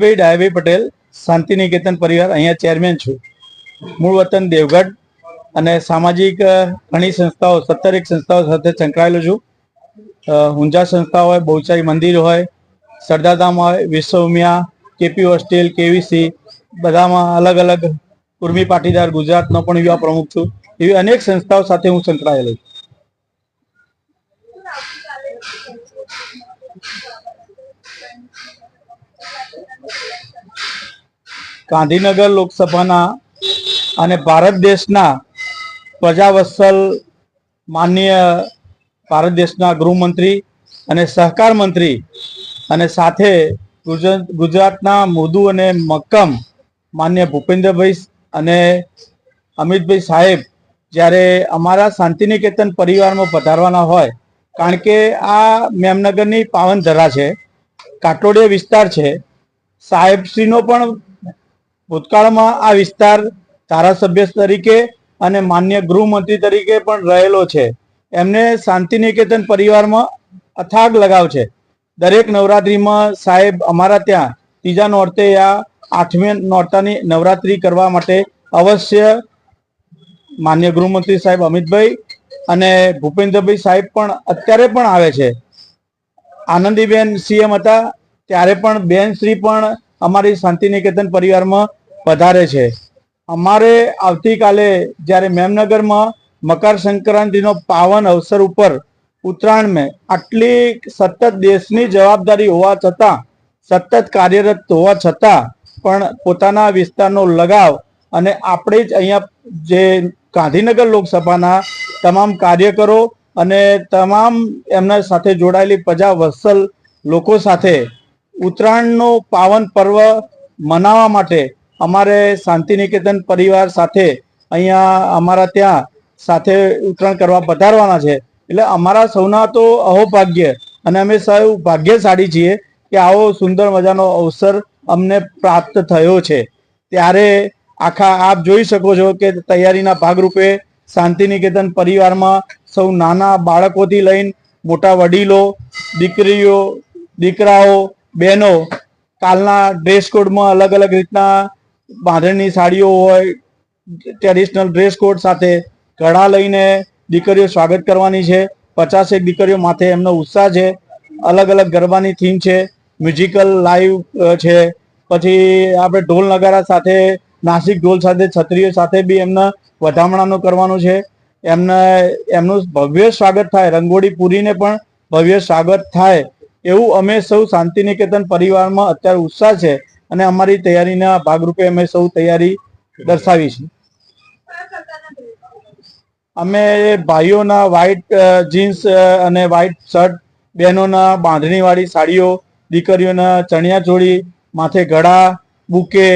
ભાઈ ડાયભાઈ પટેલ શાંતિ નિકેતન પરિવાર, અહીંયા ચેરમેન છું. મૂળ વતન દેવગઢ અને સામાજિક ઘણી સંસ્થાઓ, સત્તર એક સંસ્થાઓ સાથે સંકળાયેલો છું. ઊંઝા સંસ્થા હોય, બહુચારી મંદિર હોય, સરદારધામ હોય વિશ્વમિયા કેપી હોસ્ટેલ, કેવીસી, બધામાં અલગ અલગ ઉર્મી પાટીદાર ગુજરાતનો પણ યુવા પ્રમુખ છું. એવી અનેક સંસ્થાઓ સાથે હું સંકળાયેલો છું. ગાંધીનગર લોકસભાના અને ભારત દેશના પ્રજાવત્સલ માનનીય ભારત દેશના ગૃહમંત્રી અને સહકાર મંત્રી અને સાથે ગુજરાતના મૃદુ અને મક્કમ માન્ય ભૂપેન્દ્રભાઈ અને અમિતભાઈ સાહેબ જ્યારે અમારા શાંતિનિકેતન પરિવારમાં પધારવાના હોય, કારણ કે આ મેમનગરની પાવન ધરા છે, કાટોડિયા વિસ્તાર છે, સાહેબશ્રીનો પણ ભૂતકાળમાં આ વિસ્તાર ધારાસભ્ય તરીકે અને માન્ય ગૃહમંત્રી તરીકે પણ રહેલો છે. એમને શાંતિ નિકેતન પરિવારમાં અથાગ લગાવ છે. દરેક નવરાત્રિમાં સાહેબ અમારા ત્યાં. ત્રીજા નોરતે આ આઠમી નોરતાની નવરાત્રિ કરવા માટે અવશ્ય માન્ય ગૃહમંત્રી સાહેબ અમિતભાઈ અને ભૂપેન્દ્રભાઈ સાહેબ પણ અત્યારે પણ આવે છે. આનંદીબેન સીએમ હતા. ત્યારે પણ બેન શ્રી પણ અમારી શાંતિનિકેતન પરિવારમાં પધારે છે. અમારે આવતીકાલે જ્યારે મેમનગરમાં મકર સંક્રાંતિનો પાવન અવસર ઉપર ઉત્તરાયણ મેં આટલી સતત દેશની જવાબદારી હોવા છતાં, સતત કાર્યરત હોવા છતાં પણ પોતાના વિસ્તારનો લગાવ અને આપણે જ અહીંયા જે ગાંધીનગર લોકસભાના તમામ કાર્યકરો અને તમામ એમના સાથે જોડાયેલી પ્રજા વત્સલ લોકો સાથે ઉત્તરાયણનો પાવન પર્વ મનાવવા માટે અમારે શાંતિનિકેતન પરિવાર સાથે અહીંયા અમારા ત્યાં સાથે ઉત્તરાયણ કરવા પધારવાના છે. એટલે અમારા સૌના તો અહોભાગ્ય અને અમે સૌ ભાગ્યશાળી છીએ કે આવો સુંદર મજાનો અવસર અમને પ્રાપ્ત થયો છે. ત્યારે આખા આપ જોઈ શકો છો કે તૈયારીના ભાગરૂપે શાંતિનિકેતન પરિવારમાં સૌ નાના બાળકોથી લઈને મોટા વડીલો, દીકરીઓ, દીકરાઓ બહેનો કાલના ડ્રેસ કોડમાં અલગ અલગ રીતના બાંધણીની સાડીઓ હોય ટ્રેડિશનલ ડ્રેસ કોડ સાથે ઘડા લઈને દીકરીઓ સ્વાગત કરવાની છે. પચાસેક દીકરીઓ માથે એમનો ઉત્સાહ છે. અલગ અલગ ગરબાની થીમ છે. મ્યુઝિકલ લાઈવ છે. પછી આપણે ઢોલ નગારા સાથે, નાસિક ઢોલ સાથે, છત્રીઓ સાથે બી એમના વધામણાનું કરવાનું છે. એમને, એમનું ભવ્ય સ્વાગત થાય. રંગોળી પૂરીને પણ ભવ્ય સ્વાગત થાય. એવું અમે સૌ શાંતિનિકેતન પરિવારમાં અત્યારે ઉત્સાહ છે અને અમારી તૈયારીના ભાગરૂપે અમે સૌ તૈયારી દર્શાવી છે. અમે ભાઈઓના વ્હાઇટ જીન્સ અને વ્હાઇટ શર્ટ બહેનોના બાંધણીવાળી સાડીઓ, દીકરીઓના ચણિયા ચોળી, માથે ગળા બુકે,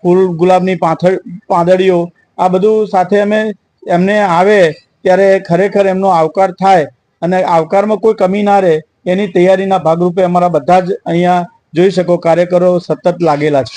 ફૂલ ગુલાબની પાથળ, પાંદડીઓ, આ બધું સાથે અમે એમને આવે ત્યારે ખરેખર એમનો આવકાર થાય અને આવકારમાં કોઈ કમી ના રહે એની તૈયારીના ભાગરૂપે અમારા બધા જ અહીંયા જોઈ શકો કાર્યકરો સતત લાગેલા છે.